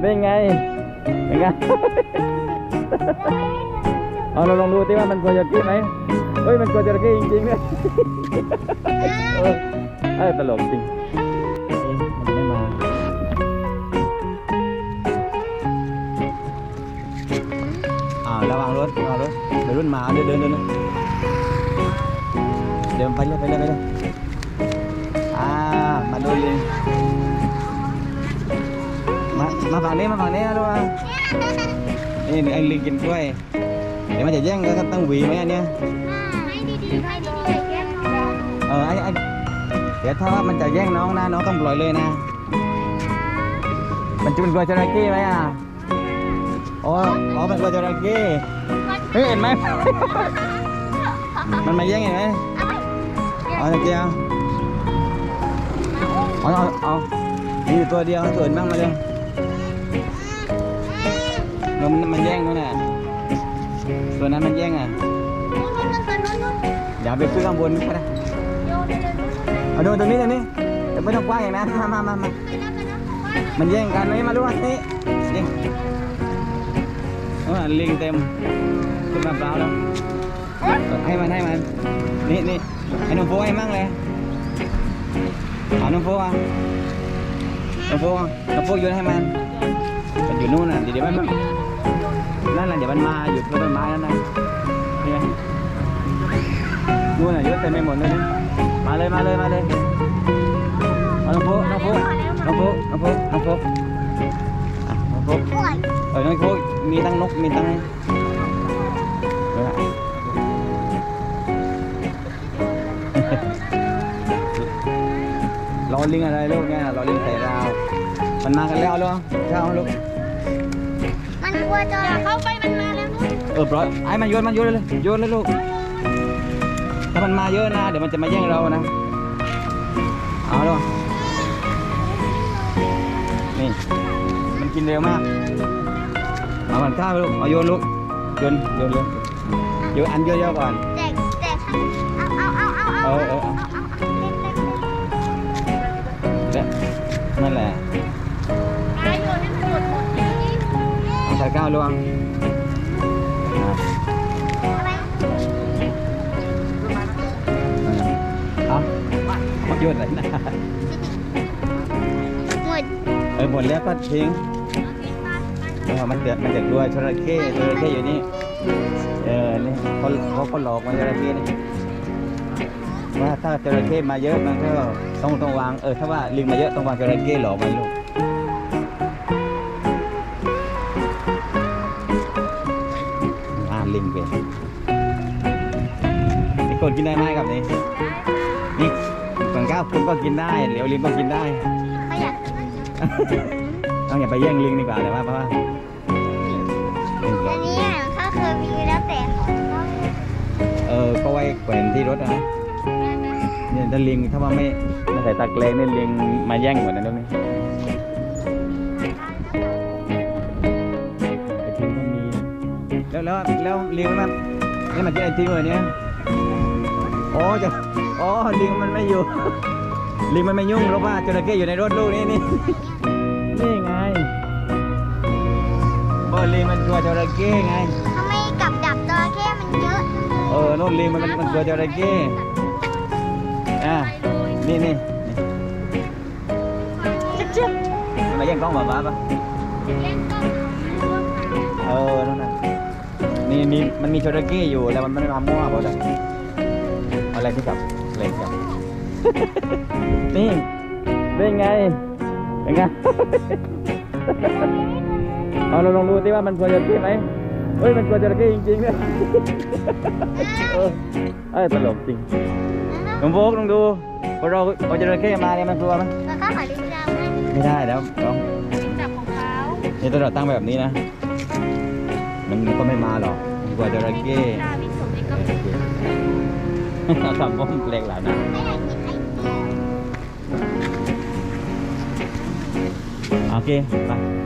เป็นไง เป็นไง เอาเราลองดูที่ว่ามันกลัวจระเข้ไหมเฮ้ย มันกลัวจระเข้จริงๆด้วยเออเออตลกจริงเอ๊ะมันไม่มาอ่าระวังรถระวังรถเดี๋ยวรุ่นหมาเดินเดินเดินเดินไปเลยไปเลยไปเลยอ่ามาดูลิง มามาฝั่งนี้มาฝั่งนี้นะลูกอะนี่ไอ้ลิงกินกล้วย เดี๋ยวมันจะแย่งกันก็ต้องหวีไหมอันเนี้ยให้ดีๆให้ดีๆอย่าแกล้งน้องเออไอ้ไอ้เดี๋ยวถ้าว่ามันจะแย่งน้องนะน้องต้องปล่อยเลยนะ มันจะเป็นกลัวจระเข้ไหมอะอ๋ออ๋อมันกลัวจระเข้เฮ้ยเห็นไหมมันมาแย่งเห็นไหมเอาจระเข้เอาเอาเอาเอามีอยู่ตัวเดียวตัวอื่นบ้างมาเร็ว เดี๋ยวมันมันแย่งนู่นน่ะตัวนั้นมันแย่งอะอย่าไปขึ้นข้างบนก็ได้เอาดูตรงนี้ตรงนี้เดี๋ยวไม่ต้องกว้างอย่างนั้นมามามามามันแย่งกันไหมมาดูอันนี้ลิงเออลิงเต็มขึ้นมาเปล่าแล้วให้มันให้มันนี่นี่ให้น้องโฟให้มั่งเลยเอาน้องโฟอะน้องโฟอะน้องโฟโยนให้มันมันอยู่นู่นน่ะเดี๋ยวเดี๋ยวมัน นั่นแหละเดี๋ยวมันมาหยุดบนต้นไม้นั่นนะนี่ไงนู่นน่ะเยอะเต็มไปหมดเลยนี่มาเลยมาเลยมาเลยเอาน้องโฟน้องโฟน้องโฟน้องโฟน้องโฟอะน้องโฟเออน้องพวกมีตั้งนกมีตั้งเออรอลิงอะไรลูกเนี่ยรอลิงใส่ราวมันมากันแล้วลูกเช้าลูก กลัวจระเข้าไปมันมาแล้วนู่นเออปล่อยไอ้มันโยนมันโยนเลยโยนเลยลูกถ้ามันมาเยอะนะ เดี๋ยวมันจะมาแย่งเรานะเอาลูกนี่มันกินเร็วมากเอามันข้าวไปลูกเอาโยนลูกโยนโยนโยนโยนอันเยอะๆก่อนแจกแจกเอาเอาเอาเอาเอาเออเออเอา ก้าวลวงอะอะไรเอาเอาโยนอะไรนะหมดเออหมดแล้วก็ทิ้งเออมันเดือดมันจะกลัวจระเข้จระเข้อยู่นี่ เออนี่เขาเขาก็หลอกมาจระเข้นี่ว่าถ้าจระเข้มาเยอะมันก็ต้องต้องวาง เออถ้าว่าลิงมาเยอะต้องวางจระเข้หลอกมันลูก นี่คนกินได้ไหมครับนี่นี่ก่อนก้าวคุณก็กินได้เหลียวลิงก็กินได้เขาอยากต้องอย่าไปแย่งลิงดีกว่าเลยว่าเพราะว่าอันนี้อะเขาเคยมีแล้วแต่ของเขาเออก็ไว้แขวนที่รถนะเนี่ยถ้าลิงถ้าว่าไม่ไม่ใส่ตาเกรงเนี่ยลิงมาแย่งหมดนะตรงนี้ไอทิงก็มีแล้วแล้วแล้วลิงมันนี่มากินไอทิงเลยเนี่ย โอ้จะอ๋อลิงมันไม่อยู่ ลิงมันไม่ยุ่งเพราะว่าจระเข้อยู่ในรถลูกนี่นี่นี่ไงบอลิงมันกลัวจระเข้ไง ทำไมกับดักจระเข้มันเยอะเออโน่นลิงมันมันมันกลัวจระเข้อะนี่นี่นี่จิ๊บมันมาแย่งกล้องหมาบ้าปะเออนั่นน่ะนี่มีมันมีจระเข้อยู่แล้วมันไม่ได้มามั่วบอกเลยเอาอะไรที่จับอะไรที่จับ นี่เป็นไงเป็นไง เอาเราลองดูที่ว่ามันกลัวจระเข้ไหมเฮ้ยมันกลัวจระเข้จริงๆเนี่ยเออเอ้ยตลกจริงน้องโฟกลองดูพอเราเอาจระเข้มาเนี่ยมันกลัวไหมแล้วก็ขอลิ้นดาวให้ไม่ได้แล้วน้องจับของเขานี่ถ้าเราตั้งแบบนี้นะ มันก็ไม่มาหรอกมันกลัวจระเข้ ดาวิสุทธิ์นี่ก็เออโอเค ทำบ้อเล็กแล้วนะโอเคไป